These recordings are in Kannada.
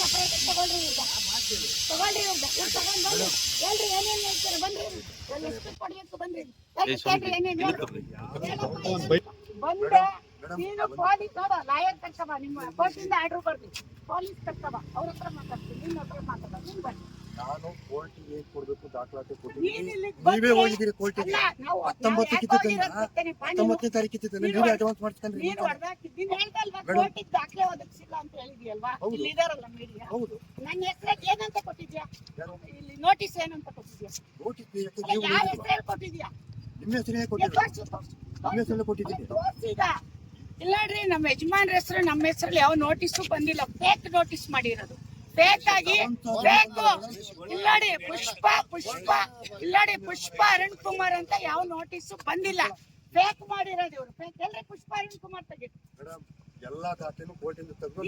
ಸಪರೇಟ್ ತಗೊಳ್ರಿ ಈಗ. ತಗೊಳ್ರಿ. ಇವ್ರ್ ತಗೊಂಡ್ ಬನ್ನಿ. ಹೇಳ್ರಿ ಏನೇನ್ ಹೇಳ್ತೀರ? ಬನ್ರಿ. ನಾನು ಎಷ್ಟು ಕೊಡ್ಬೇಕು ಬನ್ರಿ. ಕೇಳ್ರಿ ಏನೇನ್ ಹೇಳ್ರಿ. ಬಂದೆ. ನೀನು ಪೊಲೀಸ್ ನೋಡ ಲಾಯರ್ ತಕ್ಕಬ ನಿಮ್ಮ ಕೋರ್ಟಿಂದ ಆರ್ಡರ್ ಬರ್ತೀನಿ ಪೊಲೀಸ್ ತಕ್ಕಬ ಅವ್ರ ಹತ್ರ ಮಾತಾಡ್ತೀನಿ ನಿನ್ನ ಹತ್ರ ಮಾತಾಡ ನೀನ್ ಬನ್ನಿ ನಾನು ಕೋರ್ಟಿಗೆ ಕೊಡ್ಬೇಕು ದಾಖಲಾತಿ ಕೊಟ್ಟಿದ್ದೀನಿ ನೀವೇ ಹೋಗಿದ್ದೀರಿ ಕೋರ್ಟಿಗೆ ಅಲ್ಲ, ನಾವು- ಹತ್ತೊಂಬತ್ತು ನಾವು ಯಾಕೆ ಕಿತ್ತಿದ್ದನ್ನ ಹೋಗಿರೋದು ಗೊತ್ತೇನಪ್ಪ? ನೀನು- ಹತ್ತೊಂಬತ್ತನೇ ತಾರೀಕು ನೀವೇ ಅಡ್ವಾನ್ಸ್ ಮಾಡ್ಸ್ಕೊಂಡ್ರಿ ದಾಖಲೆ ಒದಗಿಸಿಲ್ಲ ಅಂತ ಹೇಳಿದ್ಯಲ್ವಾ? ಹೌದು. ನನ್ನ ಹೆಸರಿಗೆ ಏನಂತ ಕೊಟ್ಟಿದ್ಯಾ? ಇಲ್ಲಿ ನೋಟಿಸ್ ಏನಂತ ಕೊಟ್ಟಿದ್ಯಾ? ನೋಟಿಸ್ ಯಾರ? ಹೆಸರಲ್ಲಿ ನಿಮ್ಮ ಹೆಸರೇ. ನಿಮ್ಮ ಹೆಸರಲ್ಲೇ ಕೊಟ್ಟಿದ್ದೀನಿ. ಇಲ್ಲ ರೀ ನಮ್ಮ ಯಜಮಾನ್ರ ಹೆಸರು ನಮ್ಮ ಹೆಸರಲ್ಲಿ ಯಾವ ನೋಟಿಸು ಬಂದಿಲ್ಲ. ಫೇಕ್ ನೋಟಿಸ್ ಮಾಡಿರೋದು. ಫೇಕ್ ಬೇಕು. ಇಲ್ಲಡಿ ಇಲ್ಲಾಡಿ ಪುಷ್ಪ ಪುಷ್ಪ ಇಲ್ಲಾಡಿ ಪುಷ್ಪ ಅರುಣ್ ಕುಮಾರ್ ಅಂತ ಯಾವ ನೋಟಿಸ್ ಬಂದಿಲ್ಲ. ಬೇಕು ಮಾಡಿರೋದು ಇವ್ರು. ಫೇಕ್ ಎಲ್ರಿ ಪುಷ್ಪ ಅರುಣ್ ಕುಮಾರ್ ತೆಗಿ ಎಲ್ಲಾ ದಾಖಲೆನು ಕೋರ್ಟಿಂದ ತೆಗೆದು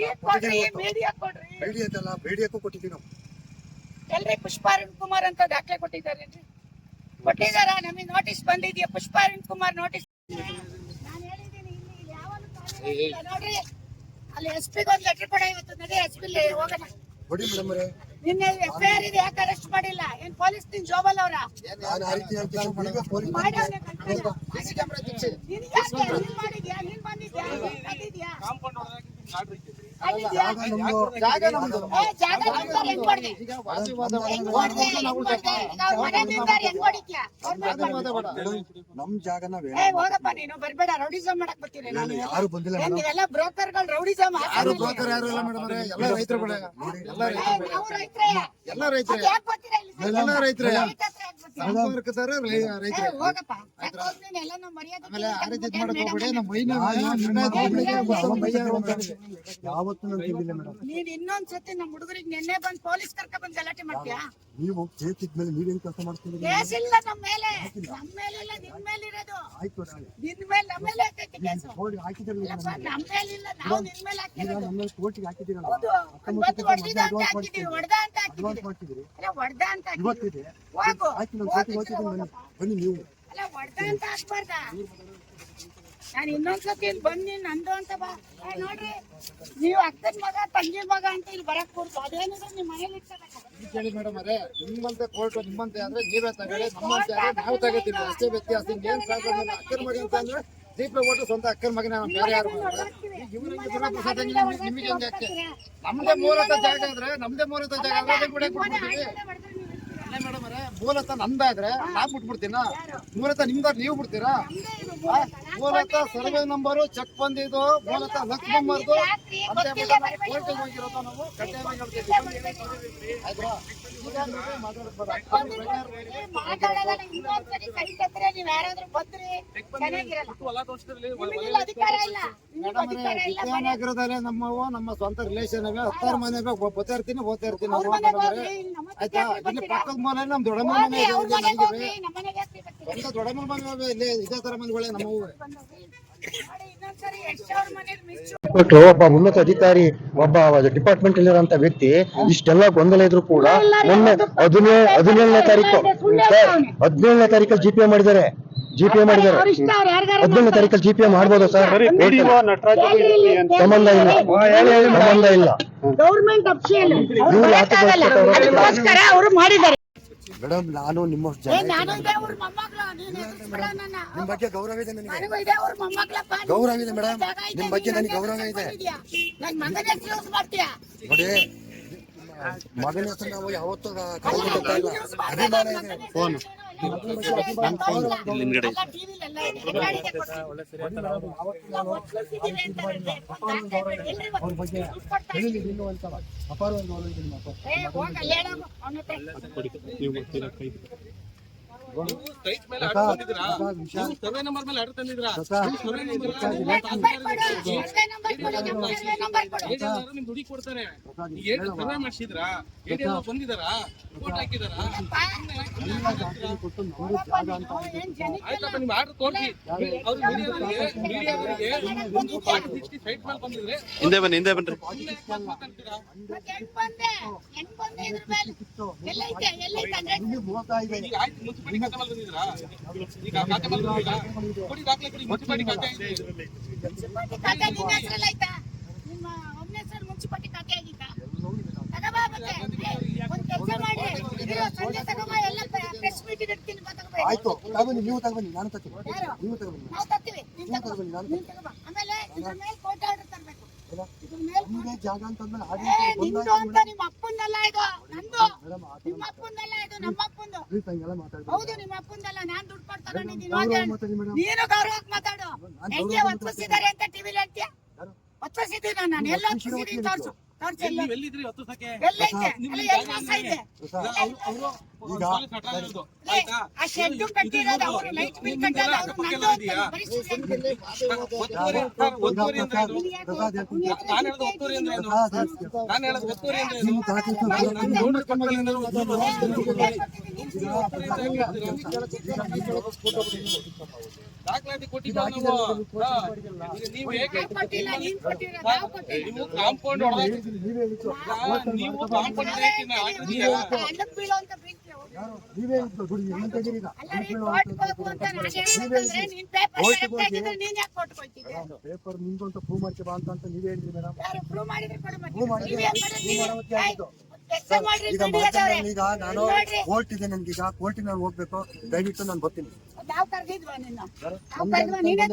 ಮೀಡಿಯಾ ಕೊಡ್ರಿ ಬೇಡಿಯಕ್ಕಲ್ಲ ಬೇಡಿಯಕ್ಕೂ ಕೊಟ್ಟಿದ್ದೀನಿ ನಾವು. ಎಲ್ರಿ ಪುಷ್ಪ ಅರುಣ್ ಕುಮಾರ್ ಅಂತ ದಾಖಲೆ ಕೊಟ್ಟಿದ್ದಾರೆ ಕೊಟ್ಟಿದಾರ ನಮಗೆ ನೋಟಿಸ್ ಬಂದಿದ್ಯಾ? ಪುಷ್ಪ ಅರುಣ್ ಕುಮಾರ್ ನೋಟಿಸ್ ನಾನು ಹೇಳಿದ್ದೀನಿ ಇಲ್ಲಿ ಇಲ್ಲ ನೋಡ್ರಿ ಅಲ್ಲಿ ಎಸ್ ಪಿಗೆ ಒಂದು ಲೆಟರ್ ಕೊಡ ಇವತ್ತು. ನಡಿ ಎಸ್ ಪಿ ಹೋಗೋಣ. ಕೊಡಿ ಮೇಡಮ್ ಅವರೇ. ನಿನ್ನೆ ಎಫ್ಐಆರ್ ಇದೆ ಯಾಕೆ ಅರೆಸ್ಟ್ ಮಾಡಿಲ್ಲ? ಏನ್ ಪೊಲೀಸ್ ನಿನ್ ಜೋಬಲ್ ಅವರ? ನಾನು ಆ ರೀತಿ ಪೊಲೀಸ್ ಕ್ಯಾಮೆರಾ ಕಂಪ್ಲೇಂಟ್. ನೀನ್ ಯಾಕೆ ನೀನ್ ಮಾಡಿದ್ಯಾ? ನೀನ್ ಬಂದಿದ್ಯಾ? ನೀನ್ ಬಂದಿದ್ಯಾ? ಅಲ್ಲಿದ್ಯಾ? ಜಾಗ ನಮ್ದು ಜಾಗ ಜಾಗ ನಮ್ ಬೇಡ ಹೋಗಪ್ಪ ನೀನು ಬರ್ಬೇಡ ರೌಡಿಸಮ್ ಮಾಡಕ್ ಬರ್ತೀನಿ ನಾನು ಯಾರು ಬಂದಿಲ್ಲ ಬ್ರೋಕರ್ಗಳು ರೌಡಿಸಮ್ ಯಾರು ಬ್ರೋಕರ್ ಯಾರು ಇಲ್ಲ ಮೇಡಮ್ ಎಲ್ಲ ರೈತರು ಎಲ್ಲ ರೈತರು ಎಲ್ಲ ರೈತರೇ ಎಲ್ಲ ರೈತರೇ ಸಂಪರ್ಕದಾರ ಆಮೇಲೆ ಆ ರೀತಿ ಮಾಡಕ್ ಹೋಗ್ಬೇಡಿ ನಮ್ಮ ಮೈನ ಯಾವತ್ತೂ ಮೇಡಮ್. ನೀನ್ ಇನ್ನೊಂದ್ಸತಿ ನಮ್ಮ ಹುಡುಗರಿಗೆ ನಿನ್ನೆ ಬಂದ್ ಪೊಲೀಸ್ ಕರ್ಕ ಬಂದ್ ಗಲಾಟೆ ಮಾಡ್ತೀಯಾ? ನೀವು ಕೇಸ್ ಇದ್ಮೇಲೆ ನೀವೇನ್ ಕೆಲಸ ಮಾಡ್ತಿದ್ದೀರಿ ಕೇಸ್ ಇಲ್ಲ ನಮ್ಮ ಮೇಲೆ. ನಮ್ಮ ಮೇಲೆ ಇಲ್ಲ ಮೇಲೆ ಇರೋದು ಆಯ್ತು ಮೇಲೆ ನಮ್ಮ ಮೇಲೆ ಹಾಕೈತೆ ಕೇಸು. ಕೋರ್ಟ್ಗೆ ಹಾಕಿದ್ದೀರಲ್ಲ ನಮ್ಮ ಮೇಲೆ ಇಲ್ಲ ನಾವು ನಿನ್ ಮೇಲೆ ಈಗ ಹಾಕಿರೋದು. ನಮ್ಮ ಕೋರ್ಟ್ಗೆ ಹಾಕಿದ್ದೀರಲ್ಲ. ಹೌದು. ಒಂದ್ ಬಂದು ಅಂತ ಹಾಕಿದೀವಿ ಹೊಡ್ದ ಅಂತ ಅಡ್ವಾನ್ಸ್ ಮಾಡ್ತಿದ್ದೀರಿ ಅಲ್ಲ ಹೊಡ್ದ ಅಂತ ಹಾಕಿದೀವಿ ಇವತ್ತಿದೆ. ಹೋಗು. ಆಯ್ತು ನಾನು ಹೋಗಿದ್ರೆ ಕೋರ್ಟ್ಗೆ ಹೋಗ್ತಿದ್ದೀನಿ ಬನ್ನಿ ನೀವು. ಅಲ್ಲ ಹೊಡ್ದ ಅಂತ ಹಾಕ್ಬಾರ್ದ ನಾನು ಇನ್ನೊಂದ್ಸತಿ ಇಲ್ಲಿ ಬಂದು ನಂದು ಅಂತ ಬಾ. ನೋಡ್ರಿ ನೀವು ಅಕ್ಕನ ಮಗ ತಂಗಿ ಮಗ ಅಂತ ಇಲ್ಲಿ ಬರಕ್ ಕೂರ್ತು ಅದೇನಿದ್ರೆ ನಿಮ್ ಮನೇಲಿ ಕೇಳಿ ಮೇಡಮ್ ಅವರೇ ನಿಮ್ಮಂತೆ ಕೋರ್ಟ್ ನಿಮ್ಮಂತೆ ಅಂದ್ರೆ ನೀವೇ ತಗೊಳ್ಳಿ ನಮ್ಮಂತೆ ಆದ್ರೆ ನಾವು ತಗೋತೀವಿ. ಅಷ್ಟೇ ವ್ಯತ್ಯಾಸ ಏನ್ ಪ್ರಾಬ್ಲಮ್ ಅಕ್ಕನ ಮಗ ಅಂತ ಅಂದ್ರೆ ದೀಪ ಕೊಟ್ಟು ಸ್ವಂತ ಅಕ್ಕನ ಮಗನ ಬೇರೆ ಯಾರು ನಿಮ್ಗೆ ಹೆಂಗೆ ನಮ್ದೇ ಮೂಲತ ಜಾಗ ಅಂದ್ರೆ ನಮ್ದೇ ಮೂಲತ ಜಾಗ ಅಂದ್ರೆ ಕೂಡ ಅವರೇ ಮೂಲತ ನಂದಾದ್ರೆ ನಾವ್ ಬಿಟ್ಬಿಡ್ತೀನ? ಮೂಲತಃ ನಿಮ್ದಾರ್ ನೀವು ಬಿಡ್ತೀರಾ? ಮೂಲತಃ ಸರ್ವೆ ನಂಬರು ಚೆಕ್ ಬಂದಿದ್ದು ಮೂಲತಃ ಲಕ್ಷ್ಮಮ್ಮರ್ದು ನಂಬರ್ದು ಕೋರ್ಟಿಗೆ ಹೋಗಿರೋದು ನಾವು. ಕಡ್ಡಾಯವಾಗಿ ಹೇಳ್ತೀವಿ ಆಯ್ತಾ? ಯಾರಾದ್ರೂ ಬಂದ್ರಿ ವಿದ್ಯಾನಗರದಲ್ಲೇ ನಮ್ಮವು ನಮ್ಮ ಸ್ವಂತ ರಿಲೇಷನ್ ಅವೆ ಹತ್ತಾರು ಮನೆ ಬರ್ತಾ ಇರ್ತೀನಿ ಓದ್ತಾ ಇರ್ತೀನಿ. ನಾವು ಮನೆಗ್ ಇಲ್ಲಿ ಆಯ್ತಾ? ಇಲ್ಲಿ ಪಕ್ಕದ ಮನೆ ನಮ್ ದೊಡ್ಡಮ್ಮ ಮನೆ ನಮಗೆ ದೊಡ್ಡಮ್ಮ ಮನೆ ಇಲ್ಲಿ ಇದೇ ತರ ಮನೆಗಳೇ ನಮ್ಮವು ಕೊಟ್ರು ಒಬ್ಬ ಉನ್ನತ ಅಧಿಕಾರಿ ಒಬ್ಬ ಡಿಪಾರ್ಟ್ಮೆಂಟ್ ಅಲ್ಲಿರುವಂತ ವ್ಯಕ್ತಿ ಇಷ್ಟೆಲ್ಲ ಗೊಂದಲ ಇದ್ರು ಕೂಡ ಮೊನ್ನೆ ಹದಿನೇಳು ಹದಿನೇಳನೇ ತಾರೀಕು ಹದಿನೇಳನೇ ತಾರೀಕು ಜಿ ಪಿ ಎ ಮಾಡಿದ್ದಾರೆ. ಜಿ ಪಿ ಎ ಮಾಡಿದ್ದಾರೆ. ಹದಿನೇಳನೇ ತಾರೀಕಲ್ಲಿ ಜಿ ಪಿ ಎ ಮಾಡ್ಬೋದಾ ಸರ್? ಸಂಬಂಧ ಇಲ್ಲ. ಸಂಬಂಧ ಇಲ್ಲ. ಗೌರ್ಮೆಂಟ್ ಅವರು ಮಾಡಿದ್ದಾರೆ. ಮೇಡಮ್ ನಾನು ನಿಮ್ಮ ಜನ ನಿಮ್ ಬಗ್ಗೆ ಗೌರವ ಇದೆ ನನಗೆ. ಗೌರವ ಇದೆ ಮೇಡಮ್. ನಿಮ್ ಬಗ್ಗೆ ನನಗೆ ಗೌರವ ಇದೆ. ಮಗನ ಹೆಸರು ನೋಡಿ ಮಗನ ಹತ್ರ ನಾವು ಯಾವತ್ತೂ ಇಲ್ಲ ಅಭಿಮಾನ ಇದೆ. ಫೋನ್. ಹಿಂದ್ಗಡೆ ಅವ್ನ ಹತ್ರ. ಸರ್ವೆ ನಂಬರ್ ಮೇಲೆ ಆರ್ಡರ್ ತಂದಿದ್ರಾ ಸರ್ವೆ ನಂಬರ್ ನಿಮ್ ದುಡಿ ಕೊಡ್ತಾರೆ. ಏನ್ ಸರ್ವೆ ಮಾಡಿಸಿದ್ರಾ? ಬಂದಿದಾರಾ ಹಾಕಿದಾರಾ ಆಯ್ತಪ್ಪ ನಿಮ್ ಆರ್ಡರ್ ತೋರಿಸಿ. ಅವ್ರು ಮೀಡಿಯಾದವರಿಗೆ ಒಂದು ಸಿಕ್ಸ್ಟಿ ಸೈಟ್ ಮೇಲೆ ಬಂದಿದ್ರೆ ಹಿಂದೆ ಬನ್ನಿ ಹಿಂದೆ ಆಯ್ತು ಮುನ್ಸಿಪಾಲಿಟಿ ಖಾತೆ ಮೇಲೆ ಬಂದಿದ್ರಾ ಈಗ ಖಾತೆ ಮೇಲೆ ಬಂದಿದ್ದೀರಾ? ಕೊಡಿ ದಾಖಲೆ ಕೊಡಿ ಮುನ್ಸಿಪಾಲಿಟಿ ಖಾತೆ ಇದೆ. ನಿಮ್ಮ ಮಾಡಿ ಸಂಜೆ ಆಯ್ತು ತಗೊಂಡು ನೀವು ತಗೊಂಡು ನಾನು ತಗೊಳ್ಳಿ ನೀವು ತಗೊಂಡು ನಾವು ತಗೊಂಡು ನಾನು ಆಮೇಲೆ ಇದ್ರ ಕೋರ್ಟ್ ಆರ್ಡರ್ ನಮ್ದೇ ಜಾಗ ಹಂಗೆಲ್ಲ ಹೌದು ನಿಮ್ಮ ಅಪ್ಪಂದಲ್ಲ ನಾನ್ ದುಡ್ಡು ಕೊಟ್ಟು ತಗೊಂಡಿದ್ದೀನಿ. ಮಾತಾಡಿ ಮೇಡಮ್. ನೀನು ಗೌರವಕ್ಕೆ ಮಾತಾಡು. ಹೆಂಗೆ ಒತ್ತಿಸಿದ್ದಾರೆ ಅಂತ ಟಿವಿಲಿ ಹೇಳ್ತೀಯ? ಯಾರು? ಒತ್ತಿಸಿದ್ದೀನಿ ನಾನು? ಎಲ್ಲ ತೋರ್ಸು. ದಾಖಲಾತಿ ಕೊಟ್ಟಿದ್ದೀವಿ ನಾವು. ಕೊಟ್ಟಿಲ್ಲ ಕಾಂಪೌಂಡ್ ನೀವೇ ಹೇಳಬೇಕಂದ್ರೆ ಪೇಪರ್ ನಿಮ್ದು ಅಂತ ಪ್ರೂವ್ ಮಾಡ್ಕೆ ಬಾ ಅಂತ ನೀವೇ ಹೇಳಿದ್ರಿ ಮೇಡಮ್ ಈಗ ನಾನು ಕೋರ್ಟ್ ಇದೆ ಈಗ ಕೋರ್ಟಿಗೆ ನಾನು ಹೋಗ್ಬೇಕು ದಯವಿಟ್ಟು ನಾನು ಬರ್ತೀನಿ ನೀನೇ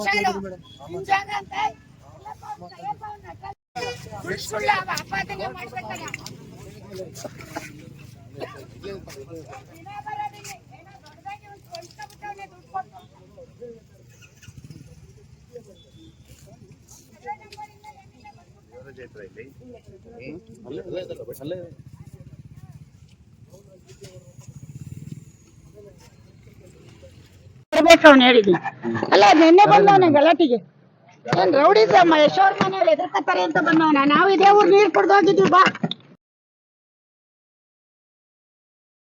ಯಾರ್ ನಿನ್ ಜಾಗ ಅಂತ ಹೇಳಕ್ ಕೊಡ್ತೀನಿ ಇವತ್ತಿಂದ ಗೊತ್ತಾಯ್ತಾ ಆ ಮಾತು ಹುಷಾರು ಹೇಳಿದ್ರು ಮೇಡಮ್. ಆ ನಿನ್ ಜಾಗ ಅಂತ ಎಲ್ಲ ತಗೊಂಡ್ ಏನ್ ತಗೊಂಡ? ಸುಳ್ಳು ಸುಳ್ಳು ಅವ ಆಪಾದನೆ ಮಾಡ್ಬೇಕಲ್ಲ ದಿನ ಬರೋದಿಲ್ಲ. ಏನೋ ದೊಡ್ಡದಾಗಿ ಒಂದ್ ಕೊಂಡ್ಕೊಂಡ್ಬಿಟ್ಟವ್ನೆ ದುಡ್ಡು ಕೊಟ್ಟು. ಅದೇ ನಂಬರಿಂದ ಎಲ್ಲಿಂದ ಬಂದ್ಬಿಟ್ಟು? ಇರ್ಬೇಕು ಅವ್ನು ಅಲ್ಲ ನಿನ್ನೆ ಬಂದವನ ಗಲಾಟಿಗೆ. ಏನ್ ರೌಡಿಸಮ್ಮ ಯಶೋರ್ ಮನೆಯಲ್ಲಿ ಎದುರ್ಕತ್ತಾರೆ ಅಂತ ಬಂದವನ? ನಾವು ಇದೇ ಊರ್ ನೀರ್ ಕುಡ್ದೋಗಿದ್ವಿ ಬಾ.